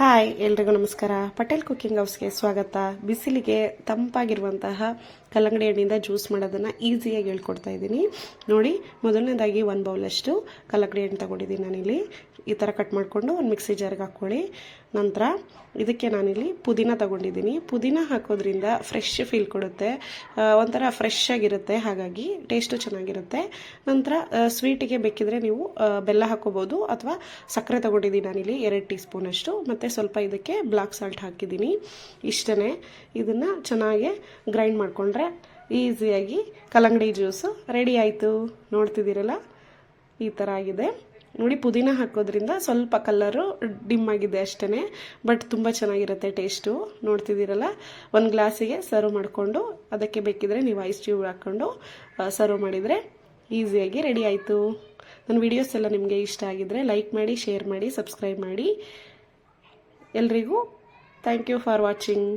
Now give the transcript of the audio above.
Hi, ಎಲ್ರಿಗೂ ನಮಸ್ಕಾರ. Patel cooking ಹೌಸ್ಗೆ ಸ್ವಾಗತ. ಬಿಸಿಲಿಗೆ ತಂಪಾಗಿರುವಂತಹ ಕಲ್ಲಂಗಡಿ ಹಣ್ಣಿಂದ ಜ್ಯೂಸ್ ಮಾಡೋದನ್ನು ಈಸಿಯಾಗಿ ಹೇಳ್ಕೊಡ್ತಾ ಇದ್ದೀನಿ. ನೋಡಿ, ಮೊದಲನೇದಾಗಿ ಒಂದು ಬೌಲಷ್ಟು ಕಲ್ಲಂಗಡಿ ಹಣ್ಣು ತಗೊಂಡಿದ್ದೀನಿ ನಾನಿಲ್ಲಿ. ಈ ಥರ ಕಟ್ ಮಾಡಿಕೊಂಡು ಒಂದು ಮಿಕ್ಸಿ ಜಾರ್ಗೆ ಹಾಕ್ಕೊಳ್ಳಿ. ನಂತರ ಇದಕ್ಕೆ ನಾನಿಲ್ಲಿ ಪುದೀನ ತಗೊಂಡಿದ್ದೀನಿ. ಪುದೀನ ಹಾಕೋದ್ರಿಂದ ಫ್ರೆಶ್ ಫೀಲ್ ಕೊಡುತ್ತೆ. ಒಂಥರ ಫ್ರೆಶ್ ಆಗಿರುತ್ತೆ, ಹಾಗಾಗಿ ಟೇಸ್ಟು ಚೆನ್ನಾಗಿರುತ್ತೆ. ನಂತರ ಸ್ವೀಟಿಗೆ ಬೇಕಿದ್ರೆ ನೀವು ಬೆಲ್ಲ ಹಾಕೋಬೋದು ಅಥವಾ ಸಕ್ಕರೆ ತಗೊಂಡಿದ್ದೀನಿ ನಾನಿಲ್ಲಿ, ಎರಡು ಟೀ ಸ್ಪೂನಷ್ಟು ಮತ್ತು ಸ್ವಲ್ಪ ಇದಕ್ಕೆ ಬ್ಲಾಕ್ ಸಾಲ್ಟ್ ಹಾಕಿದ್ದೀನಿ ಇಷ್ಟೇ ಇದನ್ನು ಚೆನ್ನಾಗಿ ಗ್ರೈಂಡ್ ಮಾಡಿಕೊಂಡ್ರೆ ಈಸಿಯಾಗಿ ಕಲ್ಲಂಗಡಿ ಜ್ಯೂಸು ರೆಡಿ ಆಯಿತು. ನೋಡ್ತಿದ್ದೀರಲ್ಲ? ಈ ಥರ ಆಗಿದೆ. ನೋಡಿ, ಪುದೀನ ಹಾಕೋದ್ರಿಂದ ಸ್ವಲ್ಪ ಕಲ್ಲರು ಡಿಮ್ ಆಗಿದೆ ಅಷ್ಟೇ ಬಟ್ ತುಂಬ ಚೆನ್ನಾಗಿರುತ್ತೆ ಟೇಸ್ಟು ನೋಡ್ತಿದ್ದೀರಲ್ಲ? ಒಂದು ಗ್ಲಾಸಿಗೆ ಸರ್ವ್ ಮಾಡಿಕೊಂಡು, ಅದಕ್ಕೆ ಬೇಕಿದ್ರೆ ನೀವು ಐಸ್ ಟ್ಯೂಬ್ ಹಾಕ್ಕೊಂಡು ಸರ್ವ್ ಮಾಡಿದರೆ ಈಸಿಯಾಗಿ ರೆಡಿ ಆಯಿತು. ನನ್ನ ವೀಡಿಯೋಸ್ ಎಲ್ಲ ನಿಮಗೆ ಇಷ್ಟ ಆಗಿದ್ದರೆ ಲೈಕ್ ಮಾಡಿ ಶೇರ್ ಮಾಡಿ ಸಬ್ಸ್ಕ್ರೈಬ್ ಮಾಡಿ. ಎಲ್ರಿಗೂ ಥ್ಯಾಂಕ್ ಯು ಫಾರ್ ವಾಚಿಂಗ್